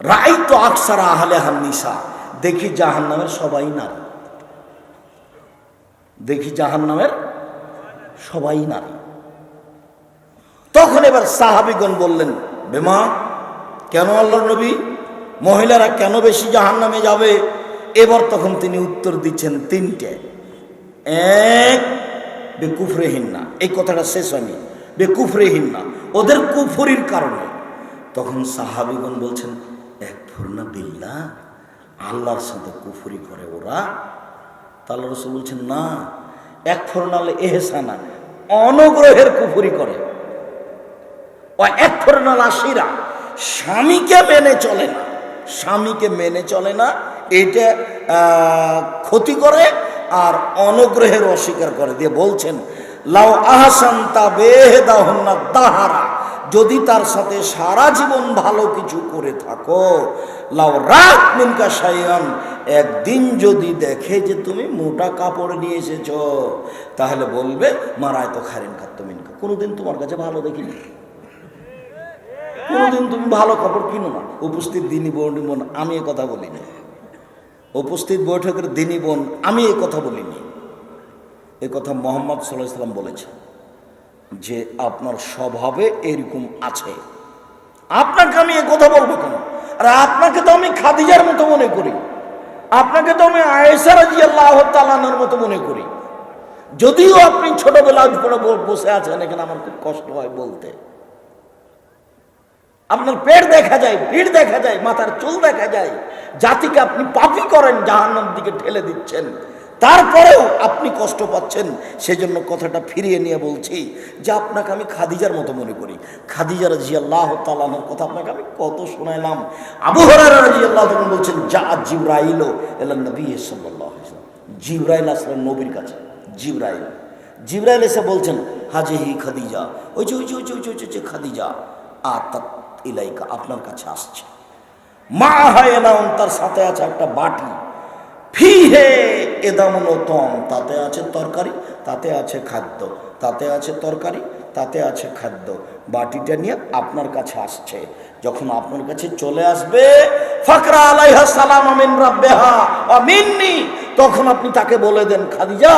রাই তো আকসারা আহলে হান্নিসা। দেখি জাহান নামের সবাই নারী। দেখি জাহান নামের সবাই নারী। তখন এবার সাহাবিগণ বললেন, বেমা, কেন আল্লাহ নবী? মহিলারা কেন বেশি জাহান নামে যাবে? এবার তখন তিনি উত্তর দিচ্ছেন তিনটে। এক বেকুফরেহীন এই কথাটা শেষ হয়নি। বেকুফরেহীন ওদের কুফরির কারণে। তখন সাহাবিগণ বলছেন এক ফুরনা বিল্লা, আল্লাহর সাথে কুফুরি করে ওরা। তাহলে রসুল বলছেন, না, এক ফোরনালে এহসানা অনগ্রহের কুফরি করে। ও এক ফোরনাল আশিরা, স্বামীকে মেনে চলে না, স্বামীকে মেনে চলে না, এটা ক্ষতি করে আর অনগ্রহের অস্বীকার করে। দিয়ে বলছেন, লাউ আহসান তা বেহেদাহন্না তাহারা যদি তার সাথে সারা জীবন ভালো কিছু করে থাকো, লাউ রাত মিনকা সাইয়ান একদিন যদি দেখে যে তুমি মোটা কাপড় নিয়ে এসেছ, তাহলে বলবে, মারায় তো খারেন খাত্ত মিনকা। কোনোদিন তোমার কাছে ভালো দেখিনি। কোনোদিন তুমি ভালো কাপড় কিনো না। উপস্থিত দিনী বোন বোন, আমি এ কথা বলিনি। উপস্থিত বৈঠকের দিনী বোন, আমি এ কথা বলিনি। এ কথা মোহাম্মদ সাল্লাহ ইসলাম বলেছে যে আপনার স্বভাবে এরকম আছে। আপনাকে আমি এ কথা বলব কেন? আর আপনাকে তো আমি খাদিজার মতো মনে করি। আপনাকে তো আমি আয়েসা রাজি আল্লাহ তালানোর মতো মনে করি। যদিও আপনি ছোটবেলা পরে বসে আছেন, এখানে আমার খুব কষ্ট হয় বলতে। আপনার পেট দেখা যায়, ভিড় দেখা যায়, মাথার চুল দেখা যায়। জাতিকে আপনি পাপি করেন জাহান্নার দিকে ঠেলে দিচ্ছেন। তারপরেও আপনি কষ্ট পাচ্ছেন, সেজন্য কথাটা ফিরিয়ে নিয়ে বলছি যে আপনাকে আমি খাদিজার মতো মনে করি। খাদিজা রাজি আল্লাহ তালানোর কথা আপনাকে আমি কত শোনাইলাম। আবু হরারা রাজি আল্লাহ তখন বলছেন, যা জিব্রাইল এলাম নবী সাল্লাহ জিব্রাইল আসলেন নবীর কাছে, জিব্রাইল। জিব্রাইল এসে বলছেন, হাজে হি খাদিজা। ওই যে ওই যে ওই যে ওই যে খাদিজা আর তার ইলাইকা, আপনার কাছে আসছে। মা হয় তার সাথে আছে একটা বাটি। ফি হে এদামন তম তাতে আছে তরকারি, তাতে আছে খাদ্য, তাতে আছে তরকারি, তাতে আছে খাদ্য। বাটিটা নিয়ে আপনার কাছে আসছে। যখন আপনার কাছে চলে আসবে, ফাকরা আলাইহা সালাম আমিন রাব্বেহা আমিননি তখন আপনি তাকে বলে দেন, খাদিজা,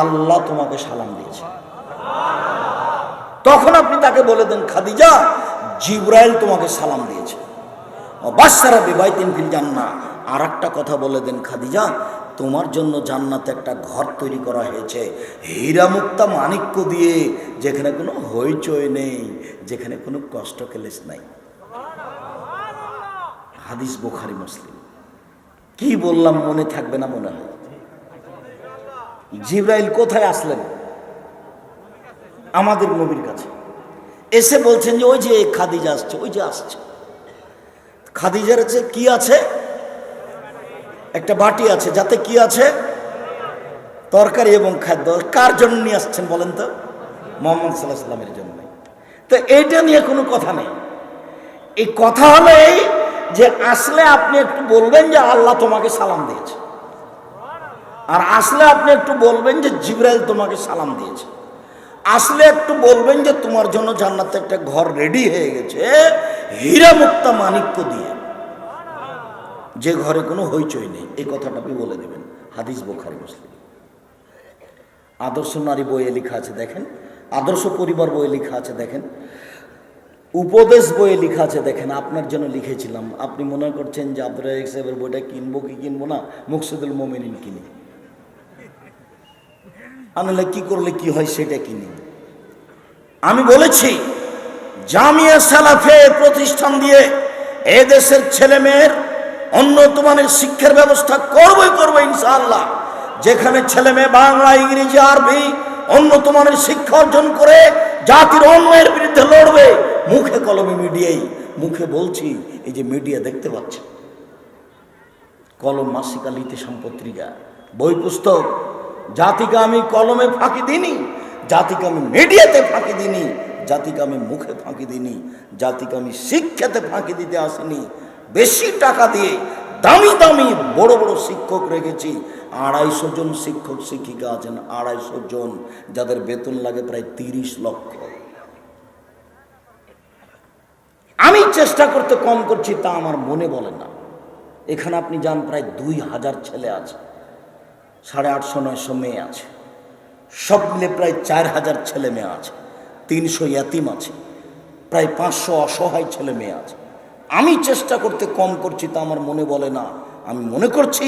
আল্লাহ তোমাকে সালাম দিয়েছে। তখন আপনি তাকে বলে দেন, খাদিজা, জিব্রাইল তোমাকে সালাম দিয়েছে। বাচ্চারা বিবাহিতিন ফিল জান্না আর একটা কথা বলে দেন খাদিজা, তোমার জন্য জান্নাতে একটা ঘর তৈরি করা হয়েছে। হীরা মুক্তা মাণিক্য দিয়ে, যেখানে কোনো হইচই নেই, যেখানে কোনো কষ্ট কেলেস নাই। হাদিস বোখারি, মুসলিম। কি বললাম মনে থাকবে না মনে হয়? জিব্রাইল কোথায় আসলেন? আমাদের নবীর কাছে। এসে বলছেন যে, ওই যে খাদিজা আসছে, ওই যে আসছে। খাদিজার আছে কি আছে? একটা বাটি আছে, যাতে কি আছে? তরকারি এবং খাদ্য। কার জন্য নিয়ে আসছেন বলেন তো? মোহাম্মদ সাল্লাহ সাল্লামের জন্য। তো এইটা নিয়ে কোনো কথা নেই। এই কথা হলো এই যে আসলে আপনি একটু বলবেন যে আল্লাহ তোমাকে সালাম দিয়েছে। আর আসলে আপনি একটু বলবেন যে জিব্রাইল তোমাকে সালাম দিয়েছে। আসলে একটু বলবেন যে তোমার জন্য জান্নাতে একটা ঘর রেডি হয়ে গেছে। হীরা মুক্তা মানিক্য দিয়ে। যে ঘরে কোনো হইচই নেই, এই কথাটা আপনি বলে দেবেন। হাদিস বোখারি, মুসলিম। আদর্শ নারী বইয়ে লেখা আছে, দেখেন। আদর্শ পরিবার বইয়ে লেখা আছে, দেখেন। উপদেশ বইয়ে লেখা আছে, দেখেন। আপনার জন্য লিখেছিলাম। আপনি মনে করছেন যে আব্দুল রাজাক সাহেবের বইটা কিনবো কি কিনবো না? মুকসুদুল মোমিনিন কিনি। আনলে কি করলে কি হয় সেটা কিনি। আমি বলেছি জামিয়া সালাফে প্রতিষ্ঠান দিয়ে এ দেশের ছেলে মেয়ের উন্নত মানের শিক্ষার ব্যবস্থা করবই করব ইনশাআল্লাহ। যেখানে ছেলে মেয়ে বাংলা, ইংরেজি, আরবি উন্নত মানের শিক্ষা অর্জন করে জাতির অন্যায়ের বিরুদ্ধে লড়বে, মুখে কলমে মিডিয়াই। মুখে বলছি, এই যে মিডিয়া দেখতে পাচ্ছে কলম মাসিকা লিতে সম্পত্রিকা বই পুস্তক, জাতিকে আমি কলমে ফাঁকি দিইনি, জাতিকে আমি মিডিয়াতে ফাঁকি দিইনি। জাতিকে আমি মুখে ফাঁকি দিইনি জাতিকে আমি শিক্ষাতে ফাঁকি দিতে আসিনি। বেশি টাকা দিয়ে দামি দামি বড় বড় শিক্ষক রেখেছি। আড়াইশো জন শিক্ষক শিক্ষিকা আছেন, আড়াইশো জন, যাদের বেতন লাগে প্রায় তিরিশ লক্ষ। আমি চেষ্টা করতে কম করছি, তা আমার মনে বলে না। এখানে আপনি যান, প্রায় দুই হাজার ছেলে আছে। সাড়ে আটশো, নয়শো মেয়ে আছে। সব মিলে প্রায় চার হাজার ছেলে মেয়ে আছে। তিনশো ইয়াতিম আছে, প্রায় পাঁচশো অসহায় ছেলে মেয়ে আছে। আমি চেষ্টা করতে কম করছি তা আমার মনে বলে না। আমি মনে করছি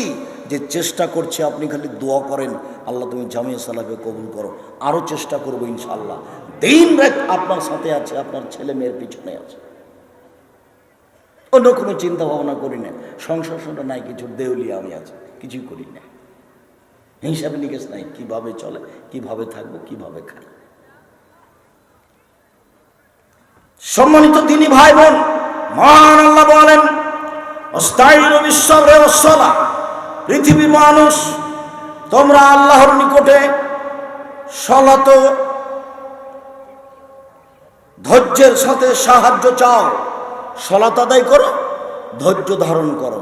যে চেষ্টা করছি, আপনি খালি দোয়া করেন, আল্লাহ তুমি জামিয়া সালাফে কবুল করো। আরও চেষ্টা করব ইনশাল্লাহ দিন রাত আপনার সাথে আছে, আপনার ছেলে মেয়ের পিছনে আছে। অন্য কোনো চিন্তা ভাবনা করি না। সংসার শুনে নাই, কিছু দেউলিয়া আমি আছি, কিছুই করি না। হিসাবে নিকেশ নাই, কীভাবে চলে, কীভাবে থাকব, কীভাবে খাই। সম্মানিত তিনি ভাই বোন, মহান আল্লাহ বলেন পৃথিবীর মানুষ, তোমরা আল্লাহর নিকটে সলত ধৈর্যের সাথে সাহায্য চাও, সলাত আদায় করো, ধৈর্য ধারণ করো,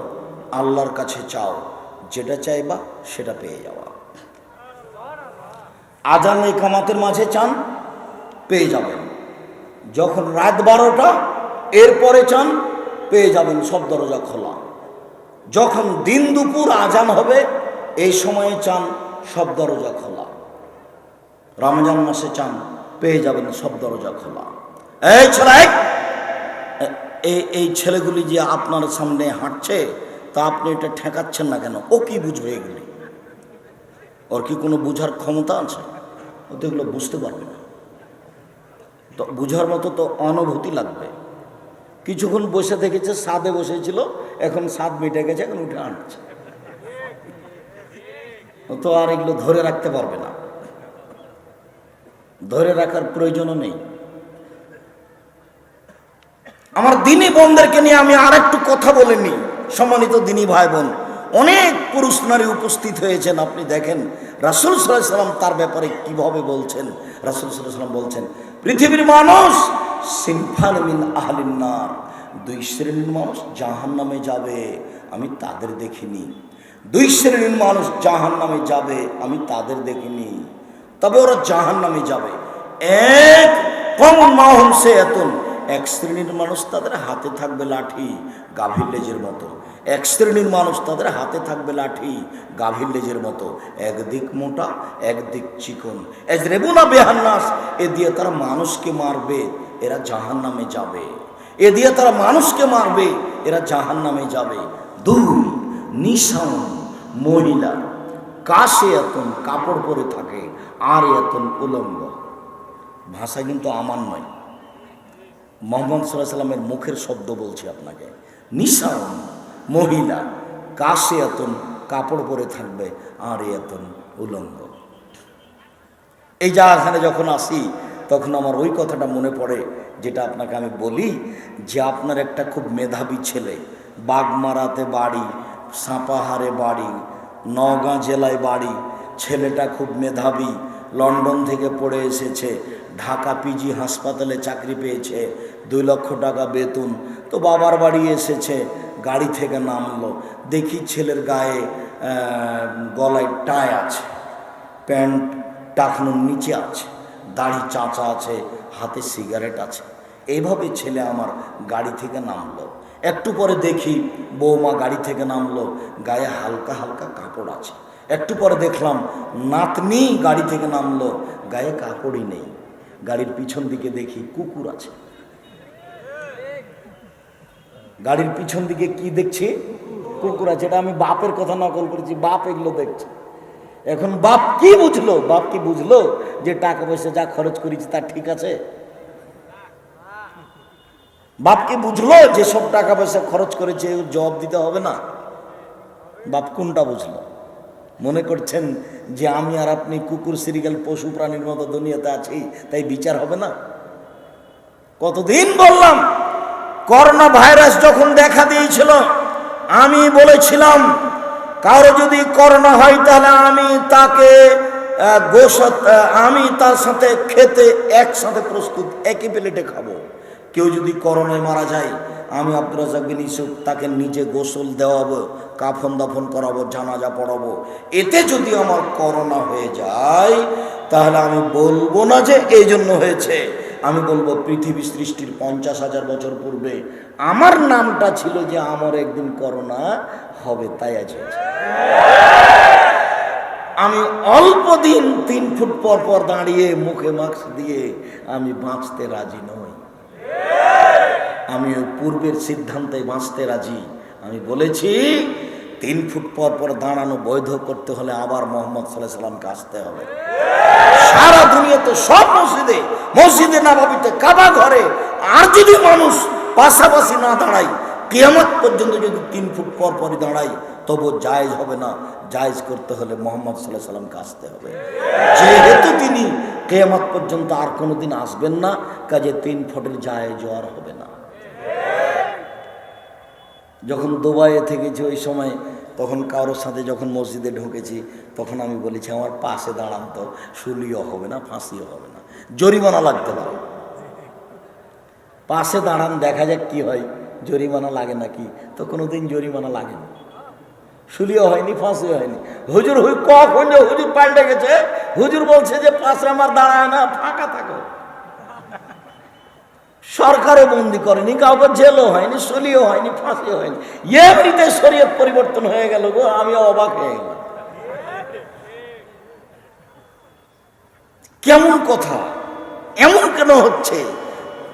আল্লাহর কাছে চাও, যেটা চাইবা সেটা পেয়ে যাওয়া। আজান এই কামাতের মাঝে চান, পেয়ে যাবেন। যখন রাত বারোটা, এরপরে চান, পেয়ে যাবেন সব দরজা খোলা। যখন দিন দুপুর আজান হবে, এই সময়ে চান, সব দরজা খোলা। রমজান মাসে চান, পেয়ে যাবেন সব দরজা খোলা। এই ছেলে এই এই ছেলেগুলি যে আপনার সামনে হাঁটছে, তা আপনি এটা ঠেকাচ্ছেন না কেন? ও কি বুঝবে এগুলি? ওর কি কোনো বুঝার ক্ষমতা আছে? ও তো এগুলো বুঝতে পারবে না। তো বুঝার মতো তো অনুভূতি লাগবে। কিছুক্ষণ বসে থেকেছে সাদে বসেছিল, এখন সাদ মিটে গেছে, এখন উঠে আনছে। তো আর এগুলো ধরে রাখতে পারবে না। ধরে রাখার প্রয়োজনও নেই। আমার দিনী বোনদেরকে নিয়ে আমি আর একটু কথা বলে নিই। সম্মানিত দিনী ভাই বোন অনেক পুরুষ নারী উপস্থিত হয়েছেন, আপনি দেখেন। রাসুল সাল্লাম তার ব্যাপারে কীভাবে বলছেন? রাসুল সাল্লাম বলছেন পৃথিবীর মানুষ সিনফান মিন আহলিনার দুই শ্রেণির মানুষ জাহান নামে যাবে, আমি তাদের দেখিনি। দুই শ্রেণির মানুষ জাহান নামে যাবে, আমি তাদের দেখিনি। তবে ওরা জাহান নামে যাবে। এক কমন মাহম সে এতন এক শ্রেণির মানুষ তাদের হাতে থাকবে লাঠি, গাভীর লেজের মতো। এক শ্রেণির মানুষ তাদের হাতে থাকবে লাঠি, গাভীর লেজের মতো। একদিক মোটা, একদিক চিকন। এজ রেবুনা বেহান্নাস, এ দিয়ে তারা মানুষকে মারবে, এরা জাহান নামে যাবে। এ দিয়ে তারা মানুষকে মারবে, এরা জাহান নামে যাবে। দুই, নিশান, মহিলা। কাশে এতন কাপড় পরে থাকে, আর এতন উলঙ্গ। ভাষা কিন্তু আমার নয়। মোহাম্মদ সাল্লাহ সাল্লামের মুখের শব্দ বলছি আপনাকে। নিশান, মহিলা কাশে এতন কাপড় পরে থাকবে আর এতন উলঙ্গ। এই জায়গাখানে যখন আসি, তখন আমার ওই কথাটা মনে পড়ে, যেটা আপনাকে আমি বলি যে আপনার একটা খুব মেধাবী ছেলে, বাগমারাতে বাড়ি, সাপাহারে বাড়ি, নওগাঁ জেলায় বাড়ি, ছেলেটা খুব মেধাবী লন্ডন থেকে পড়ে এসেছে, ঢাকা পিজি হাসপাতালে চাকরি পেয়েছে, দুই লক্ষ টাকা বেতন। তো বাবার বাড়ি এসেছে, গাড়ি থেকে নামলো। দেখি ছেলের গায়ে গলায় টাই আছে, প্যান্ট টাকনোর নিচে আছে, দাড়ি চাঁচা আছে, হাতে সিগারেট আছে। এইভাবে ছেলে আমার গাড়ি থেকে নামলো। একটু পরে দেখি বৌমা গাড়ি থেকে নামলো, গায়ে হালকা হালকা কাপড় আছে। একটু পরে দেখলাম নাতনি গাড়ি থেকে নামলো। গায়ে কাপড়ই নেই। গাড়ির পিছন দিকে দেখি কুকুর আছে। গাড়ির পিছন দিকে কি দেখছি? কুকুর আছে। এটা আমি বাপের কথা নকল করেছি। বাপ এগুলো দেখছে। এখন বাপ কি বুঝলো? বাপ কি বুঝলো যে টাকা পয়সা যা খরচ করেছি তা ঠিক আছে? বাপ কি বুঝলো যে সব টাকা পয়সা খরচ করেছে জবাব দিতে হবে না? বাপ কোনটা বুঝলো? মনে করছেন যে আমি আর আপনি কুকুর, সিরিগাল, পশু, প্রাণীর মতো দুনিয়াতে আছি, তাই বিচার হবে না? কতদিন বললাম, করোনা ভাইরাস যখন দেখা দিয়েছিল, আমি বলেছিলাম, কারও যদি করোনা হয় তাহলে আমি তাকে গোসত আমি তার সাথে খেতে একসাথে প্রস্তুত, একই প্লেটে খাব। কেউ যদি করোনায় মারা যায়, আমি আব্দুল বিন ইসুফ তাকে নিজে গোসল দেওয়াবো, কাফন দাফন করাবো, জানাজা পড়াবো। এতে যদি আমার করোনা হয়ে যায়, তাহলে আমি বলব না যে এই জন্য হয়েছে। আমি বলব পৃথিবী সৃষ্টির পঞ্চাশ হাজার বছর পূর্বে আমার নামটা ছিল যে আমার একদিন করোনা হবে, তাই আছে আমি অল্প দিন, তিন ফুট পর পর দাঁড়িয়ে মুখে মাস্ক দিয়ে আমি বাঁচতে রাজি নই। আমি ওই পূর্বের সিদ্ধান্তে বাঁচতে রাজি। আমি বলেছি, তিন ফুট পর পর দাঁড়ানো বৈধ করতে হলে আবার মোহাম্মদ সাল্লাহ সাল্লামকে আসতে হবে। সারা দুনিয়াতে সব মসজিদে মসজিদে নাবাবিতে কাবা ঘরে আর যদি মানুষ পাশাপাশি না দাঁড়ায়, কিয়ামত পর্যন্ত যদি তিন ফুট পর পরই দাঁড়াই তবু জায়েজ হবে না। জায়েজ করতে হলে মোহাম্মদ সাল্লাহ সাল্লামকে আসতে হবে। যেহেতু তিনি কেয়ামত পর্যন্ত আর কোনোদিন আসবেন না, কাজে তিন ফুটের জায়েজ আর হবে না। যখন দুবাইয়ে থেকেছি ওই সময়, তখন কারোর সাথে যখন মসজিদে ঢুকেছি, তখন আমি বলেছি, আমার পাশে দাঁড়ান তো, শুলিও হবে না, ফাঁসিও হবে না, জরিমানা লাগতে পারে। পাশে দাঁড়ান, দেখা যাক কি হয়, জরিমানা লাগে নাকি? তো কোনোদিন জরিমানা লাগে না শুলিও হয়নি, ফাঁসিও হয়নি। হুজুর হুই কখন হুজুর পাল্টে গেছে? হুজুর বলছে যে, পাশে আমার দাঁড়ায় না, ফাঁকা থাকো। সরকারও বন্দি করেনি, কাউকে জেলও হয়নি সলিও হয়নি, ফাঁসিও হয়নি। এমনিতে শরীয়ত পরিবর্তন হয়ে গেল গো আমি অবাক হয়ে গেলাম। কেমন কথা? এমন কেন হচ্ছে?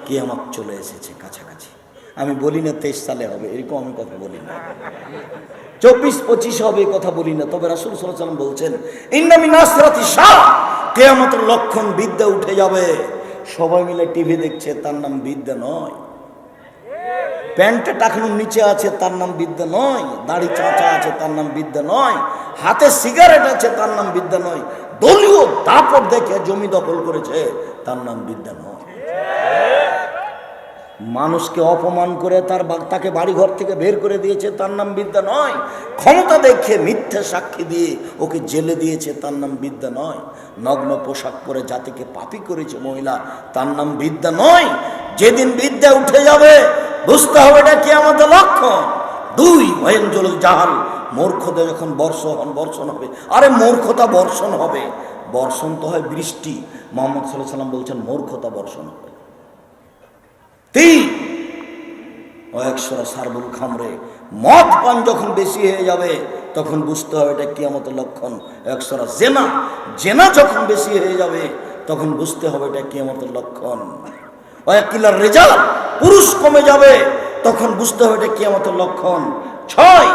কি আমার চলে এসেছে কাছাকাছি। আমি বলি না তেইশ সালে হবে, এরকম আমি কথা বলি না। চব্বিশ, পঁচিশ হবে কথা বলি না, তবে রাসুল সাল্লাম বলছেন ইন্নামি নাসরাতি শাহ কেয়ামতের লক্ষণ বিদ্যা উঠে যাবে। সবাই মিলে টিভি দেখছে, তার নাম বিদ্যা নয়। প্যান্টে টাকানোর নিচে আছে, তার নাম বিদ্যা নয়। দাড়ি চাঁচা আছে, তার নাম বিদ্যা নয়। হাতে সিগারেট আছে, তার নাম বিদ্যা নয়। দলীয় দাপট দেখে জমি দখল করেছে, তার নাম বিদ্যা নয়। মানুষকে অপমান করে তার তাকে বাড়িঘর থেকে বের করে দিয়েছে, তার নাম বিদ্যা নয়। ক্ষমতা দেখে মিথ্যে সাক্ষী দিয়ে ওকে জেলে দিয়েছে, তার নাম বিদ্যা নয়। নগ্ন পোশাক পরে জাতিকে পাপি করেছে মহিলা, তার নাম বিদ্যা নয়। যেদিন বিদ্যা উঠে যাবে, বুঝতে হবে এটা কি আমাদের লক্ষণ? দুই ভয়ঞ্জল জাহাল মূর্খতা যখন বর্ষণ বর্ষণ হবে। আরে মূর্খতা বর্ষণ হবে। বর্ষণ তো হয় বৃষ্টি। মোহাম্মদ সাল্লাহ সাল্লাম বলছেন মূর্খতা বর্ষণ হবে। তিন একশোরা সারবুল খামরে। মদ পান যখন বেশি হয়ে যাবে, তখন বুঝতে হবে এটা কিয়ামতের লক্ষণ একশোরা জেনা। জেনা যখন বেশি হয়ে যাবে, তখন বুঝতে হবে এটা কিয়ামতের লক্ষণ। এক কিলার রেজাল্ট পুরুষ কমে যাবে, তখন বুঝতে হবে এটা কিয়ামতের লক্ষণ। ছয়,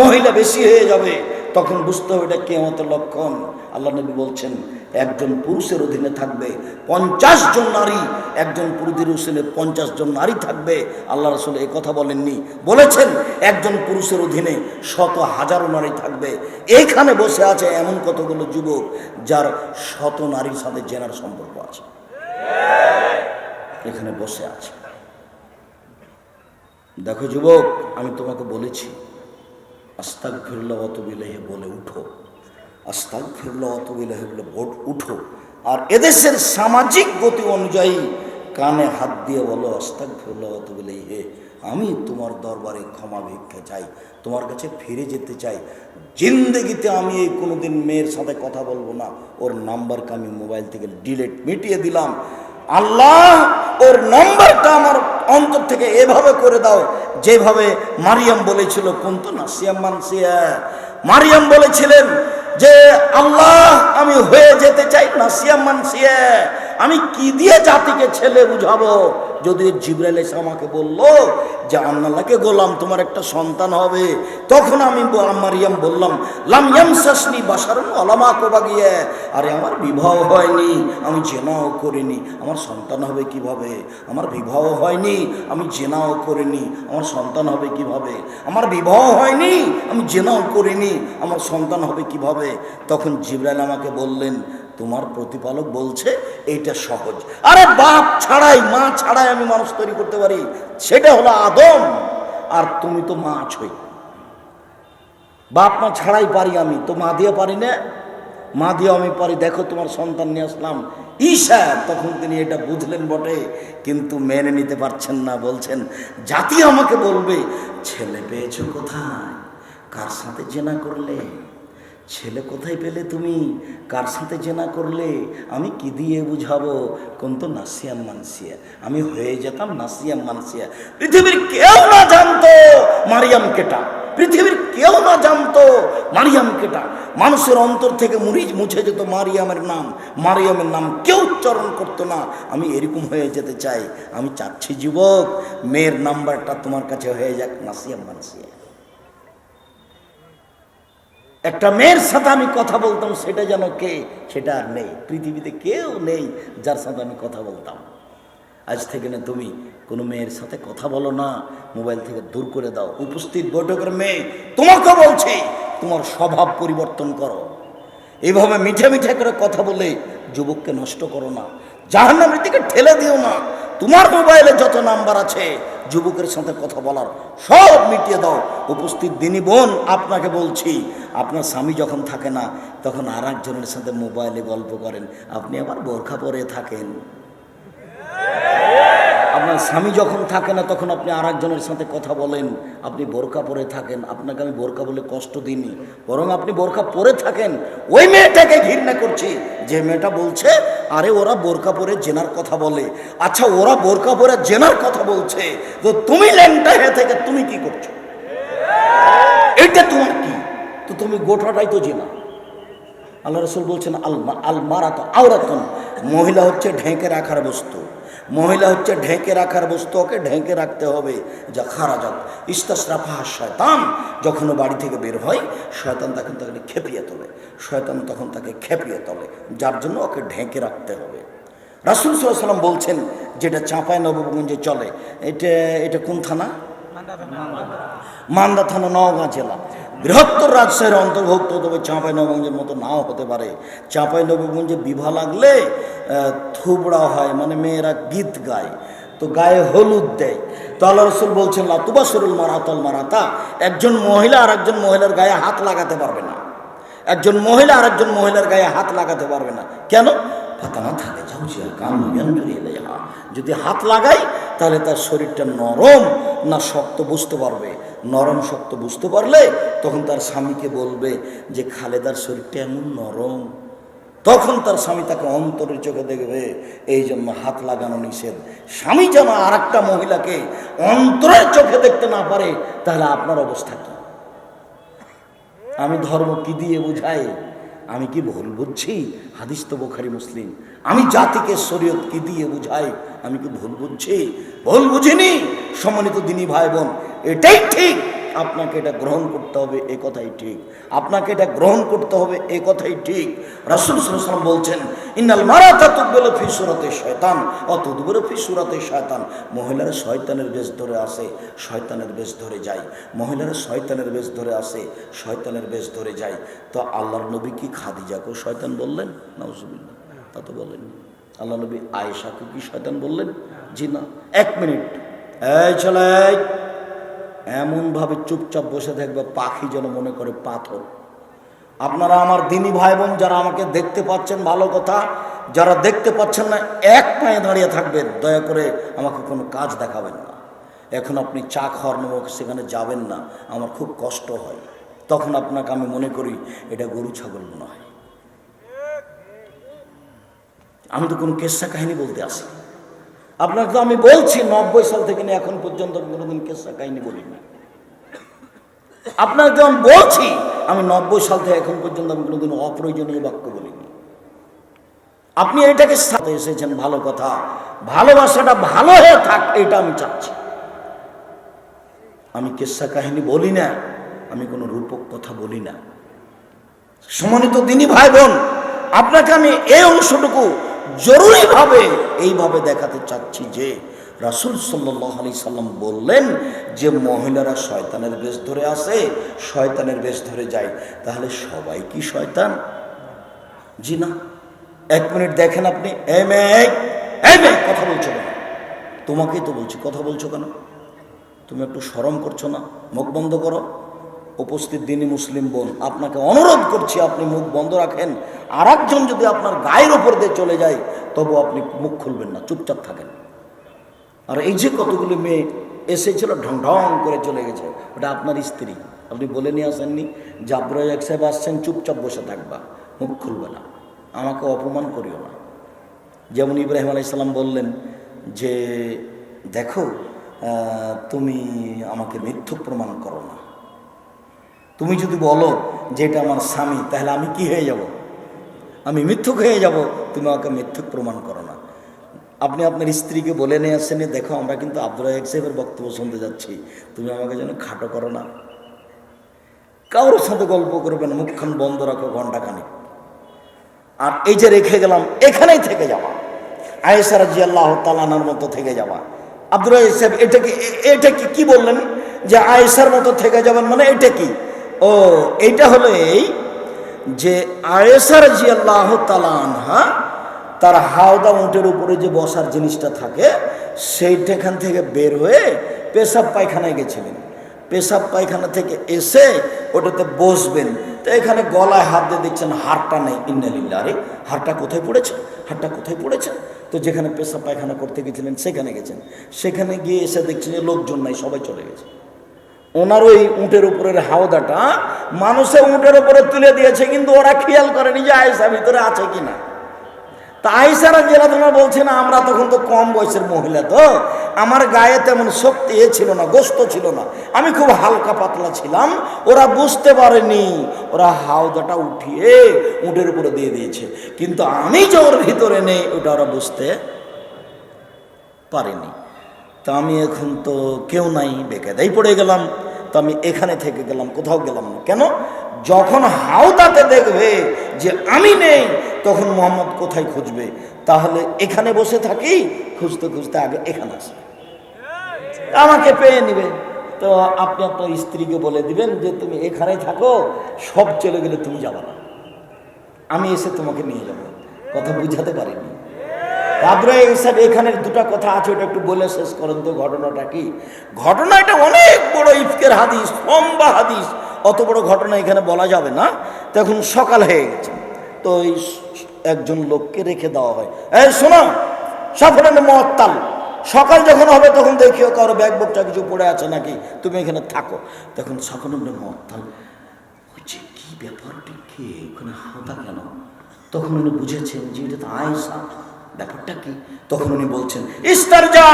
মহিলা বেশি হয়ে যাবে, তখন বুঝতে হবে এটা কেমতের লক্ষণ। আল্লাহ নবী বলছেন একজন পুরুষের অধীনে থাকবে পঞ্চাশ জন নারী, একজন পুরুষের অধীনে পঞ্চাশ জন নারী থাকবে। আল্লাহ রসুল এ কথা বলেননি। বলেছেন, একজন পুরুষের অধীনে শত হাজারো নারী থাকবে। এইখানে বসে আছে এমন কতগুলো যুবক যার শত নারীর সাথে জেনার সম্পর্ক আছে। এখানে বসে আছে। দেখো যুবক, আমি তোমাকে বলেছি আস্তাক ফিরল্লা অতবিলাহে বলে উঠো। আস্তাক ফিরল্লা অতবিলাহে বলে ভোট উঠো। আর এদেশের সামাজিক গতি অনুযায়ী কানে হাত দিয়ে বলো আস্তাক ফিরল্লা অতবিলাহে আমি তোমার দরবারে ক্ষমা ভিক্ষা চাই, তোমার কাছে ফিরে যেতে চাই। জিন্দগিতে আমি এই কোনোদিন মেয়ের সাথে কথা বলব না। ওর নাম্বারকে আমি মোবাইল থেকে ডিলেট মিটিয়ে দিলাম। আল্লাহ, ওর নম্বরটা আমার অন্তর থেকে এভাবে করে দাও। যেভাবে মারিয়াম বলেছিল কোন তো না সিয়ামান সিয়া মারিয়াম বলেছিলেন যে আল্লাহ, আমি হয়ে যেতে চাই না সিয়ামান সিয়া। আমি কি দিয়ে জাতিকে ছেলে বুঝাবো? যদি জিব্রাইল এসে আমাকে বলল যে, আল্লাহকে গোলাম, তোমার একটা সন্তান হবে। তখন আমি মারিয়াম বললাম, লাম ইয়ামসাসনি বাসারুন আলামা কোবা গিয়ে? আরে, আমার বিবাহ হয়নি, আমি জেনাও করিনি। আমার সন্তান হবে কীভাবে? আমার বিবাহ হয়নি, আমি জেনাও করিনি। আমার সন্তান হবে কীভাবে? আমার বিবাহ হয়নি, আমি জেনাও করিনি। আমার সন্তান হবে কীভাবে? তখন জিব্রাইল আমাকে বললেন, তোমার প্রতিপালক বলছে, এইটা সহজ। আরে বাপ ছাড়াই, মা ছাড়াই আমি মানুষ তৈরি করতে পারি। সেটা হলো আদম। আর তুমি তো মা আছোই বাপ মা ছাড়াই পারি আমি, তো মা দিয়ে পারি না। মা দিয়ে আমি পারি। দেখো, তোমার সন্তান নিয়ে আসলাম। ঈশা, তখন তিনি এটা বুঝলেন বটে, কিন্তু মেনে নিতে পারছেন না। বলছেন, জাতি আমাকে বলবে, ছেলে পেয়েছ কোথায়? কার সাথে জেনা করলে? ছেলে কোথায় পেলে তুমি? কার সাথে জেনা করলে? আমি কি দিয়ে বুঝাবো? কোন তো নাসিয়াম মানসিয়া। আমি হয়ে যেতাম নাসিয়াম মানসিয়া। পৃথিবীর কেউ না জানতো মারিয়াম কেটা। পৃথিবীর কেউ না জানতো মারিয়াম কেটা। মানুষের অন্তর থেকে মুড়ি মুছে যেত মারিয়ামের নাম। মারিয়ামের নাম কেউ উচ্চারণ করতো না। আমি এরকম হয়ে যেতে চাই। আমি চাচ্ছি যুবক, মেয়ের নাম্বারটা তোমার কাছে হয়ে যাক নাসিয়াম মানসিয়া। একটা মেয়ের সাথে আমি কথা বলতাম, সেটা যেন কে? সেটা আর নেই। পৃথিবীতে কেউ নেই যার সাথে আমি কথা বলতাম। আজ থেকে না তুমি কোনো মেয়ের সাথে কথা বলো না, মোবাইল থেকে দূর করে দাও। উপস্থিত বৈঠকের মেয়ে, তোমাকে বলছি, তোমার স্বভাব পরিবর্তন করো। এইভাবে মিঠে মিঠে করে কথা বলে যুবককে নষ্ট করো না। জাহান্নামের দিকে ঠেলে দিও না। তোমার মোবাইলে যত নাম্বার আছে, যুবকের সাথে কথা বলার সব মিটিয়ে দাও। উপস্থিত দিনী বোন, আপনাকে বলছি, আপনার স্বামী যখন থাকে না, তখন আর একজনের সাথে মোবাইলে গল্প করেন। আপনি আবার বোরখা পরে থাকেন। আপনার স্বামী যখন থাকে না, তখন আপনি আর একজনের সাথে কথা বলেন। আপনি বোরকা পরে থাকেন। আপনাকে আমি বোরকা বলে কষ্ট দিইনি। বরং আপনি বোরকা পরে থাকেন। ওই মেয়েটাকে ঘৃণা করছি। যে মেয়েটা বলছে আরে ওরা বোরকা পরে জেনার কথা বলে। আচ্ছা ওরা বোরকা পরে জেনার কথা বলছে। তো তুমি ল্যাংটা হয়ে থেকে তুমি কি করছ? এটা তোমার কি? তো তুমি গোটাটাই তো জেনা। আল্লাহ রসুল বলছেন আল আল মারাত আওরাতন। মহিলা হচ্ছে ঢেঁকে রাখার বস্তু। মহিলা হচ্ছে ঢেকে রাখার বস্তু ওকে ঢেকে রাখতে হবে। যা খারা যাক ইস্তাসরাফা শয়তান। যখন ও বাড়ি থেকে বের হয় শয়তান তখন তাকে খেপিয়ে তোলে। শয়তান তখন তাকে খেপিয়ে তোলে। যার জন্য ওকে ঢেকে রাখতে হবে। রাসুল সাল্লাম বলছেন যেটা চাঁপায় নবগঞ্জে চলে এটা এটা কোন থানা? মান্দা থানা নওগাঁ জেলা। বৃহত্তর রাজশাহীর অন্তর্ভুক্ত, তবে চাঁপাই নবগঞ্জের মতো নাও হতে পারে। চাঁপাই নবগঞ্জে বিভা লাগলে থুবড়া হয় মানে মেয়েরা গীত গায়, তো গায়ে হলুদ দেয়। তো আল্লাহ রসুল বলছেন লাতুবাসরুল মারাতল মারাতা একজন মহিলা আর একজন মহিলার গায়ে হাত লাগাতে পারবে না। একজন মহিলা আর একজন মহিলার গায়ে হাত লাগাতে পারবে না। কেন? ফাতানা থাকে যদি হাত লাগাই, তাহলে তার শরীরটা নরম না শক্ত, বুঝতে পারবে। নরম শক্ত বুঝতে পারলে তখন তার স্বামীকে বলবে যে খালেদার শরীরটা এমন নরম। তখন তার স্বামী তাকে অন্তরের চোখে দেখবে, এই জন্য হাত লাগানো নিষেধ। স্বামী যেন আর একটা মহিলাকে অন্তরের চোখে দেখতে না পারে, তাহলে আপনার অবস্থা কি? আমি ধর্ম কি দিয়ে বুঝাই? আমি কি ভুল বুঝছি? হাদিস তো বোখারি মুসলিম। আমি জাতিকে শরীয়ত কি দিয়ে বুঝাই? আমি কি ভুল বুঝছি? ভুল বুঝিনি? সম্মানিত দিনী ভাই বোন এটাই ঠিক। আপনাকে এটা গ্রহণ করতে হবে, এ কথাই ঠিক। আপনাকে এটা গ্রহণ করতে হবে, এ কথাই ঠিক। রাসুল সাল্লাম বলছেন, ইন্নাল মারাতা তুকবেল ফি সুরাতে শয়তান অতুদবেল ফি সুরাতে শয়তান। মহিলারা শয়তানের বেশ ধরে আসে, শয়তানের বেশ ধরে যায়। মহিলারা শয়তানের বেশ ধরে আসে, শয়তানের বেশ ধরে যায়। তো আল্লাহর নবী কি খাদিজাকে শয়তান বললেন? নাউজুবিল্লাহ, তা তো বলেননি। আল্লাহ নবী আয়েশাকে কি শয়তান বললেন? জি না। এক মিনিট। এই চলে। এমনভাবে চুপচাপ বসে থাকবে, পাখি যেন মনে করে পাথর। আপনারা আমার দিনী ভাই বোন যারা আমাকে দেখতে পাচ্ছেন, ভালো কথা, যারা দেখতে পাচ্ছেন না, এক পায়ে দাঁড়িয়ে থাকবেন। দয়া করে আমাকে কোনো কাজ দেখাবেন না। এখন আপনি চা খাওয়ার নামক সেখানে যাবেন না, আমার খুব কষ্ট হয়। তখন আপনাকে আমি মনে করি, এটা গরু ছাগল মনে হয় আমি তো কোনো কেসা কাহিনী বলতে আসি আপনাকে তো আমি বলছি, নব্বই সাল থেকে এখন পর্যন্ত কোনোদিন কেসা কাহিনী বলিনি। আপনাকে যখন বলছি, আমি নব্বই সাল থেকে এখন পর্যন্ত আমি কোনোদিন অপ্রয়োজনীয় বাক্য বলিনি। আপনি এটাকে সাথে এসেছেন, ভালো কথা। ভালোবাসাটা ভালো হয়ে থাক, এটা আমি চাচ্ছি। আমি কেসা কাহিনী বলি না, আমি কোনো রূপক কথা বলি না। সম্মানিত দিনী ভাই বোন, আপনাকে আমি এই অংশটুকু জরুরিভাবে এইভাবে দেখাতে চাচ্ছি যে রাসুল সাল্লাহ আলি সাল্লাম বললেন যে মহিলারা শয়তানের বেশ ধরে আসে, শয়তানের বেশ ধরে যায়। তাহলে সবাই কি শয়তান? জি না। এক মিনিট দেখেন আপনি। এম এম কথা বলছো কেন? তোমাকেই তো বলছি, কথা বলছো কেন? তুমি একটু শরম করছ না? মুখ বন্ধ করো। উপস্থিত দিনী মুসলিম বোন, আপনাকে অনুরোধ করছি, আপনি মুখ বন্ধ রাখেন। আর একজন যদি আপনার গায়ের ওপর দিয়ে চলে যায়, তবু আপনি মুখ খুলবেন না, চুপচাপ থাকেন। আর এই যে কতগুলি মেয়ে এসেছিল, ঢং ঢং করে চলে গেছে, ওটা আপনার স্ত্রী। আপনি বলে নিয়ে আসেননি জাবরাই এক সাহেব আসছেন, চুপচাপ বসে থাকবা, মুখ খুলবে না। আমাকে অপমান করিও না। যেমন ইব্রাহিম আলাইসাল্লাম বললেন যে, দেখো তুমি আমাকে মিথ্যুক প্রমাণ করো না। তুমি যদি বলো যে এটা আমার স্বামী, তাহলে আমি কি হয়ে যাব? আমি মিথ্যুক হয়ে যাব? তুমি আমাকে মিথ্যুক প্রমাণ করো না। আপনি আপনার স্ত্রীকে বলে নিয়ে আসছেন দেখো, আমরা কিন্তু আব্দুল রাজাক সাহেবের বক্তব্য শুনতে যাচ্ছি। তুমি আমাকে যেন খাটো করো না। কারোর সাথে গল্প করবেন, মুখখান বন্ধ রাখো ঘন্টাখানিক আর এই যে রেখে গেলাম, এখানেই থেকে যাওয়া। আয়েসা রাজি আল্লাহ তালানার মতো থেকে যাওয়া। আব্দুল রাজাক সাহেব, এটা কি এটা কি বললেন? যে আয়েসার মতো থেকে যাবেন মানে এটা কি? ও, এইটা হলো এই যে আয়েসা রাজি আল্লাহ তালানহা তার হাওদা উঁটের উপরে যে বসার জিনিসটা থাকে, সেইটাখান থেকে বের হয়ে পেশাব পায়খানায় গেছিলেন। পেশাব পায়খানা থেকে এসে ওটাতে বসবেন। তো এখানে গলায় হাত দিয়ে দেখছেন হাড়টা নেই ইন্নালিল্লা আরে হাড়টা কোথায় পড়েছে? হাড়টা কোথায় পড়েছে? তো যেখানে পেশাব পায়খানা করতে গেছিলেন, সেখানে গেছেন। সেখানে গিয়ে এসে দেখছেন যে লোকজন নাই, সবাই চলে গেছে। ওনার ওই উঁটের উপরের হাওদাটা মানুষে উঁটের উপরে তুলে দিয়েছে, কিন্তু ওরা খেয়াল করেনি যে আয়সা ভিতরে আছে কিনা। তা আইসারা জেলা তোমার বলছে, না, আমরা তখন তো কম বয়সের মহিলা তো। আমার গায়ে তেমন শক্তি এ ছিল না, গোস্ত ছিল না। আমি খুব হালকা পাতলা ছিলাম, ওরা বুঝতে পারেনি। ওরা হাওদাটা উঠিয়ে উঁটের উপরে দিয়ে দিয়েছে। কিন্তু আমি যে ওর ভিতরে নেই, ওটা ওরা বুঝতে পারেনি। তা আমি এখন তো কেউ নাই বেকায়দাই পড়ে গেলাম। তো আমি এখানে থেকে গেলাম, কোথাও গেলাম না। কেন? যখন হাওদাতে দেখবে যে আমি নেই, তখন মোহাম্মদ কোথায় খুঁজবে? তাহলে এখানে বসে থাকি, খুঁজতে খুঁজতে আগে এখানে আসবে। আমাকে পেয়ে নিবে। তো আপনি আপনার স্ত্রীকে বলে দিবেন যে, তুমি এখানে থাকো, সব চলে গেলে তুমি যাবে না। আমি এসে তোমাকে নিয়ে যাব। কথা বুঝাতে পারিনি। তারপরে হিসাবে এখানের দুটো কথা আছে, ওটা একটু বলে শেষ করেন তো, ঘটনাটা কি? ঘটনা এটা অনেক বড় ইফকের হাদিস, লম্বা হাদিস। অত বড় ঘটনা এখানে বলা যাবে না। তখন সকাল হয়ে গেছে। তো ওই একজন লোককে রেখে দেওয়া হয়। এই শোনো সাফরান মহত্তাল সকাল যখন হবে, তখন দেখিও কারও ব্যাগ বুকটা কিছু পড়ে আছে নাকি? তুমি এখানে থাকো। তখন সাফরান মহত্তাল যে কি ব্যাপারটি, কে? ওখানে হাওদা কেন? তখন উনি বুঝেছেন যে এটা তো আয়েশা। ব্যাপারটা কি? তখন উনি বলছেন, ইস্তারজা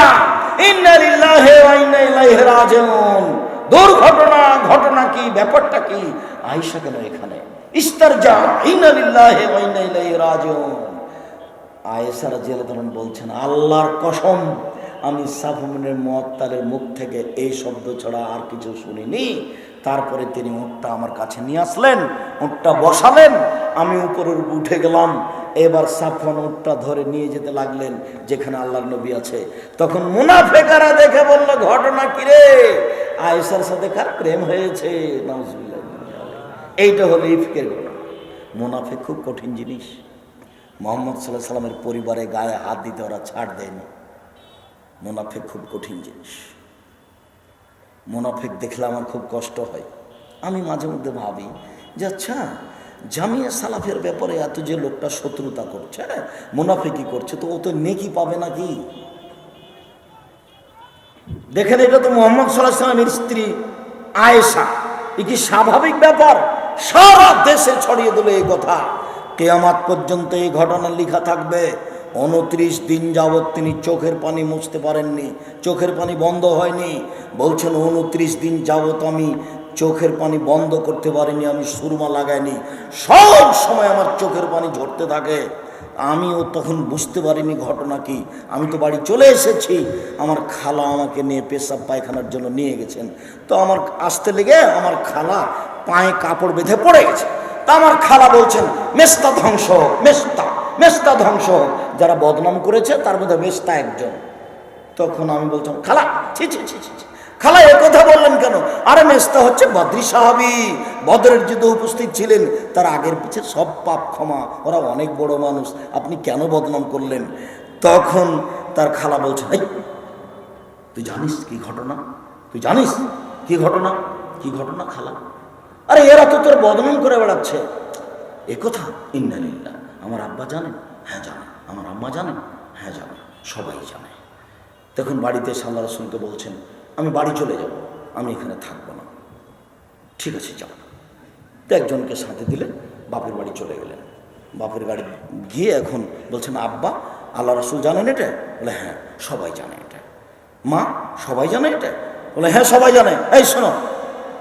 দুর্ঘটনা, ঘটনা কি, ব্যাপারটা কি? আয়েশা কেন এখানে? ইস্তারজা, ইন্না লিল্লাহি ওয়া ইন্না ইলাইহি রাজিউন। আয়েশা রাজিয়াল্লাহু বলছেন, আল্লাহর কসম, আমি সাফমিনের মুয়াত্তালের মুখ থেকে এই শব্দ ছাড়া আর কিছু শুনিনি। তারপরে তিনি উঁটটা আমার কাছে নিয়ে আসলেন, উঁটটা বসালেন, আমি উপরের উপর উঠে গেলাম। এবার সাফন উঁটটা ধরে নিয়ে যেতে লাগলেন, যেখানে আল্লাহর নবী আছে। তখন মুনাফেকারা দেখে বলল, ঘটনা কি রে? আয়েশার সাথে কার প্রেম হয়েছে? এইটা হলো ইফকের ঘটনা। মুনাফে খুব কঠিন জিনিস। মোহাম্মদ সাল্লাহ সাল্লামের পরিবারে গায়ে হাত দিতে ওরা ছাড় দেয়নি। মোনাফেক খুব কঠিন জিনিস। মোনাফেক দেখলে আমার খুব কষ্ট হয়। আমি মাঝে মধ্যে ভাবি যে আচ্ছা জামিয়া সালাফের ব্যাপারে এত যে লোকটা শত্রুতা করছে মোনাফেকি করছে, তো ও তো নেকি পাবে নাকি? দেখেন, এটা তো মোহাম্মদ সাল্লাহ স্ত্রী আয়েশা। এ কি স্বাভাবিক ব্যাপার? সারা দেশে ছড়িয়ে দিল এই কথা। কেয়ামাত পর্যন্ত এই ঘটনা লেখা থাকবে। উনত্রিশ দিন যাবৎ তিনি চোখের পানি মুছতে পারেননি, চোখের পানি বন্ধ হয়নি। বলছেন উনত্রিশ দিন যাবৎ আমি চোখের পানি বন্ধ করতে পারিনি, আমি সুরমা লাগাইনি। সব সময় আমার চোখের পানি ঝরতে থাকে। আমিও তখন বুঝতে পারিনি ঘটনা কি। আমি তো বাড়ি চলে এসেছি। আমার খালা আমাকে নিয়ে পেশাব পায়খানার জন্য নিয়ে গেছেন। তো আমার আসতে লেগে আমার খালা পায়ে কাপড় বেঁধে পড়ে গেছে। তা আমার খালা বলছেন, মেস্তা ধ্বংস, মেস্তা। মেস্তা ধ্বংস। হোক। যারা বদনাম করেছে তার মধ্যে মেস্তা একজন। তখন আমি বলছিলাম খালা ছি ছি ছি ছি। খালা কথা বললেন কেন? আরে মেস্তা হচ্ছে বদ্রি সাহাবি। বদরের যুদ্ধে উপস্থিত ছিলেন। তার আগের পিছে সব পাপ ক্ষমা। ওরা অনেক বড় মানুষ। আপনি কেন বদনাম করলেন? তখন তার খালা বলছে "এই, তুই জানিস কি ঘটনা? তুই জানিস কি ঘটনা? কি ঘটনা খালা? আরে এরা তো তোর বদনাম করে বেড়াচ্ছে। এ কথা ইন্নালিল্লাহ আমার আব্বা জানেন? হ্যাঁ জানে আমার আম্মা জানেন? হ্যাঁ জানে সবাই জানে। তখন বাড়িতে সাল্লাহ রসুলকে বলছেন, আমি বাড়ি চলে যাব, আমি এখানে থাকব না। ঠিক আছে, যাও। তো একজনকে সাথে দিলে বাপের বাড়ি চলে গেলেন। বাপের বাড়ি গিয়ে এখন বলছেন, আব্বা, আল্লাহ রাসুল জানেন এটা? বলে হ্যাঁ সবাই জানে এটা। মা, সবাই জানে এটা? বলে হ্যাঁ সবাই জানে। এই শোনো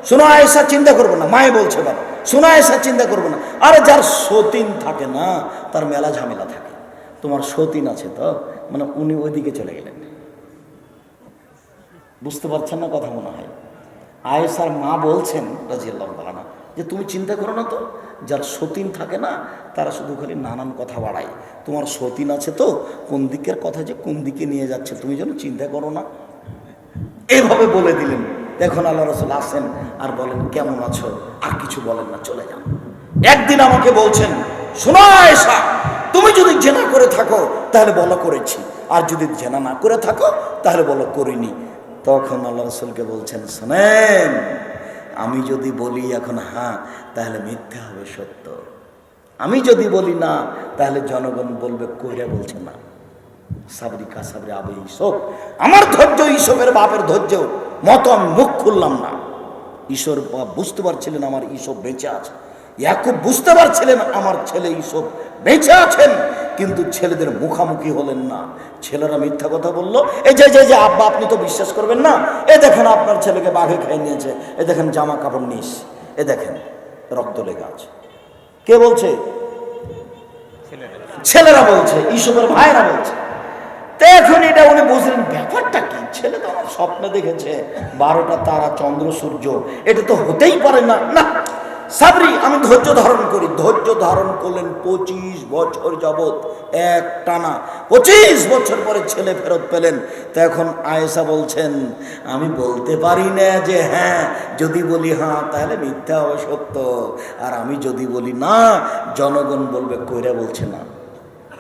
শোনো আয়েসা চিন্তা করব না। মায়ে বলছে, বাবা। শোনো আয়েসা চিন্তা করব না। আরে যার সতীন থাকে না, তার মেলা ঝামেলা থাকে। তোমার সতীন আছে তো? মানে উনি ওইদিকে চলে গেলেন। বুঝতে পারছেন না কথা মনে হয়? আয়েসার মা বলছেন, রাজিয়াল্লাহ বাহানা যে তুমি চিন্তা করো না তো, যার সতীন থাকে না, তারা শুধু খালি নানান কথা বাড়ায়। তোমার সতীন আছে তো, কোন দিকের কথা যে কোন দিকে নিয়ে যাচ্ছে, তুমি যেন চিন্তা করো না। এইভাবে বলে দিলেন। এখন আল্লাহ রসুল আসেন আর বলেন, কেমন আছো? আর কিছু বলেন না, চলে যান। একদিন আমাকে বলছেন, শোনো আয়েশা, তুমি যদি জেনা করে থাকো, তাহলে বলো করেছি। আর যদি জেনা না করে থাকো, তাহলে বলো করিনি। তখন আল্লাহ রসুলকে বলছেন, শোনেন, আমি যদি বলি এখন হ্যাঁ তাহলে মিথ্যা হবে সত্য। আমি যদি বলি না, তাহলে জনগণ বলবে, কইরা বলছে না। সাবরি কা সাবরি আবে ঈশব। আমার ধৈর্য ঈশবের বাপের ধৈর্য। মতো আমি মুখ খুললাম না। ঈশ্বর বাপ বুঝতে পারছিলেন আমার ঈশব বেঁচে আছে। ইয়াকুব বুঝতে পারছিলেন আমার ছেলে ঈশব বেঁচে আছেন। কিন্তু ছেলেদের মুখামুখি হলেন না। ছেলেরা মিথ্যা কথা বলল এই যে যে যে আব্বা আপনি তো বিশ্বাস করবেন না? এ দেখেন আপনার ছেলেকে বাঘে খেয়ে নিয়েছে। এ দেখেন জামা কাপড় নিস। এ দেখেন রক্ত লেগে আছে। কে বলছে? ছেলেরা। বলছে ঈশবের ভাইরা বলছে। তো এখন এটা উনি বুঝলেন, ব্যাপারটা কি? ছেলে তো আমার স্বপ্নে দেখেছে, বারোটা তারা, চন্দ্র, সূর্য। এটা তো হতেই পারে না। না, সাবরি, আমি ধৈর্য ধারণ করি। ধৈর্য ধারণ করলেন পঁচিশ বছর যাবৎ এক টানা। পঁচিশ বছর পরে ছেলে ফেরত পেলেন। তো এখন আয়েশা বলছেন, আমি বলতে পারি না যে হ্যাঁ যদি বলি হ্যাঁ তাহলে মিথ্যা হবে সত্য। আর আমি যদি বলি না, জনগণ বলবে, কইরা বলছে না।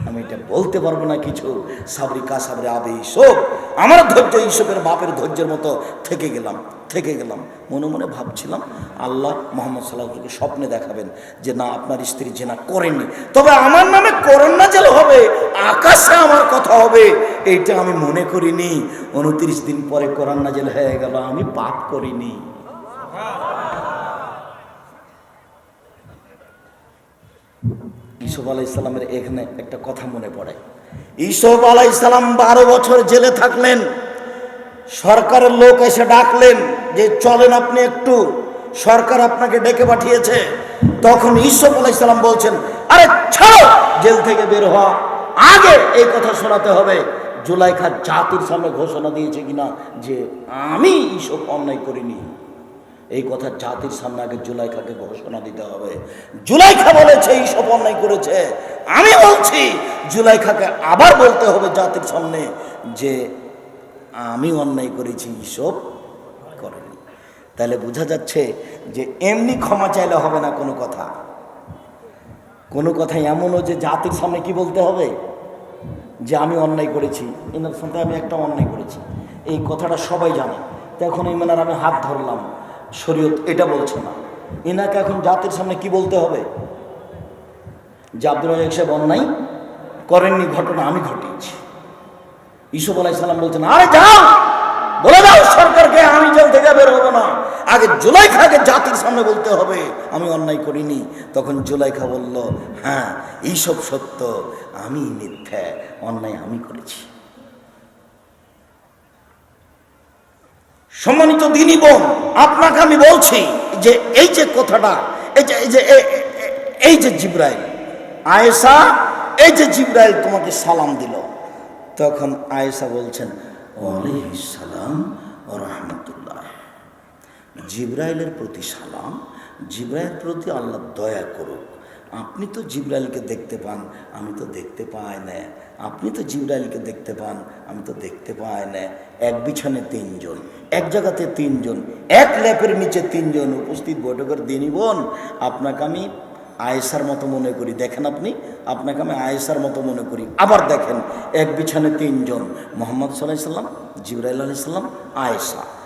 আমি এটা বলতে পারব না কিছু। সাবরি কা সাবরে আবে ইসব আমার ধৈর্য ইসবের বাপের ধৈর্যের মতো থেকে গেলাম থেকে গেলাম। মনে মনে ভাবছিলাম, আল্লাহ মোহাম্মদ সাল্লাহকে স্বপ্নে দেখাবেন যে না, আপনার স্ত্রী জেনা করেননি। তবে আমার নামে করেন না যেন হবে, আকাশে আমার কথা হবে এইটা আমি মনে করিনি। উনত্রিশ দিন পরে করান না নাজেল হয়ে গেল, আমি পাপ করিনি। ইসুফ আলাই ইসলামের এখানে একটা কথা মনে পড়ে। ইসুফ আলাই ইসলাম বারো বছর জেলে থাকলেন, সরকারের লোক এসে ডাকলেন যে, চলেন আপনি একটু, সরকার আপনাকে ডেকে পাঠিয়েছে। তখন ইসুফ আলাই ইসলাম বলছেন, আরে ছাড়ো, জেল থেকে বের হওয়া, আগে এই কথা শোনাতে হবে। জুলাইখা জাতির সামনে ঘোষণা দিয়েছে কিনা যে, আমি ইসব অন্যায় করিনি। এই কথা জাতির সামনে আগে জুলাইখাকে ঘোষণা দিতে হবে। জুলাইখা বলেছে, এই সব অন্যায় করেছে। আমি বলছি, জুলাইখাকে আবার বলতে হবে জাতির সামনে যে, আমি অন্যায় করেছি এইসব করেনি। তাহলে বোঝা যাচ্ছে যে, এমনি ক্ষমা চাইলে হবে না কোনো কথা। কোনো কথা এমনও যে জাতির সামনে কি বলতে হবে? যে, আমি অন্যায় করেছি। এনার সাথে আমি একটা অন্যায় করেছি। এই কথাটা সবাই জানে। তো এখন ইমানার আমি হাত ধরলাম। শরীয়ত এটা বলছে না। এনাকে এখন জাতির সামনে কি বলতে হবে? যে আব্দুল রাজাক সাহেব অন্যায় করেননি ঘটনা আমি ঘটিয়েছি। ইসুফ আলাইসাল্লাম বলছেন, আরে যাও, বলে দাও সরকারকে, আমি জেল থেকে বের হব না। আগে জুলাইখাকে জাতির সামনে বলতে হবে, আমি অন্যায় করিনি। তখন জুলাইখা বলল হ্যাঁ এইসব সত্য, আমি মিথ্যা, অন্যায় আমি করেছি। সম্মানিত দিনই বোন, আপনাকে আমি বলছি যে এই যে কথাটা, এই যে এই যে এই যে জিব্রাইল, আয়েশা, এই যে জিব্রাইল তোমাকে সালাম দিল। তখন আয়েশা বলছেন সালাম ও রহমতুল্লাহ। জিব্রাইলের প্রতি সালাম, জিব্রাইলের প্রতি আল্লাহ দয়া করুক। আপনি তো জিব্রাইলকে দেখতে পান, আমি তো দেখতে পাই না। আপনি তো জিব্রাইলকে দেখতে পান, আমি তো দেখতে পাই না। এক বিছানে তিনজন, এক জায়গাতে তিনজন, এক ল্যাপের নিচে তিনজন উপস্থিত বৈঠকের দিনই বোন। আপনাকে আমি আয়েসার মতো মনে করি। দেখেন আপনি, আপনাকে আমি আয়েসার মতো মনে করি। আবার দেখেন, এক বিছানে তিনজন, মোহাম্মদ সাল্লাহ সাল্লাম, জিব্রাইল আলাইসাল্লাম আয়েশা।